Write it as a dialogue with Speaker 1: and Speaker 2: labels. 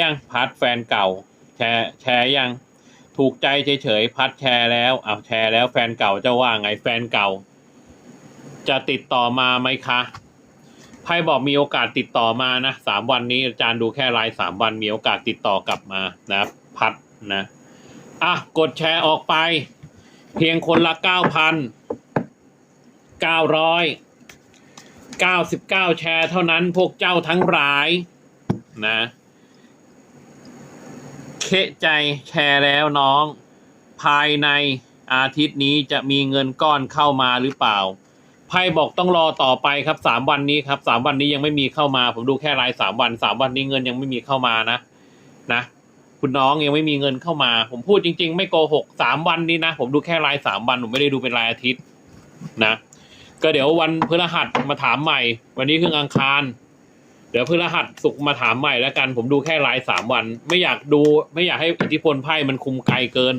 Speaker 1: ยังพัดแฟนเก่า แชร์แชร์ยัง ถูกใจเฉยๆพัดแชร์แล้วอ้าวแชร์แล้วแฟนเก่าจะว่าไงแฟนเก่า จะติดต่อมาไหมคะไพ่บอกมีโอกาสติดต่อมานะสามวันนี้อาจารย์ดูแค่รายสามวันมีโอกาสติดต่อกลับมานะพัดนะอะกดแชร์ออกไป เพียงคนละเก้าพันเก้าร้อยเก้าสิบเก้าแชร์เท่านั้นพวกเจ้าทั้งหลายนะ เคใจแชร์แล้วน้อง ภายในอาทิตย์นี้จะมีเงินก้อนเข้ามาหรือเปล่าไพ่บอกต้องรอต่อไปครับสามวันนี้ครับสามวันนี้ยังไม่มีเข้ามา ผมดูแค่รายสามวันสามวันนี้เงินยังไม่มีเข้ามานะ นะ คุณน้องยังไม่มีเงินเข้ามา ผมพูดจริง ๆ ไม่โกหกสามวันนี้นะ ผมดูแค่รายสามวันผมไม่ได้ดูเป็นรายอาทิตย์ นะ ก็เดี๋ยววันพฤหัสมาถามใหม่ วันนี้คืออังคาร เดี๋ยวพฤหัสสุกร์มาถามใหม่แล้วกัน ผมดูแค่รายสามวัน ไม่อยากดู ไม่อยากให้อิทธิพลไพ่มันคุมไกลเกิน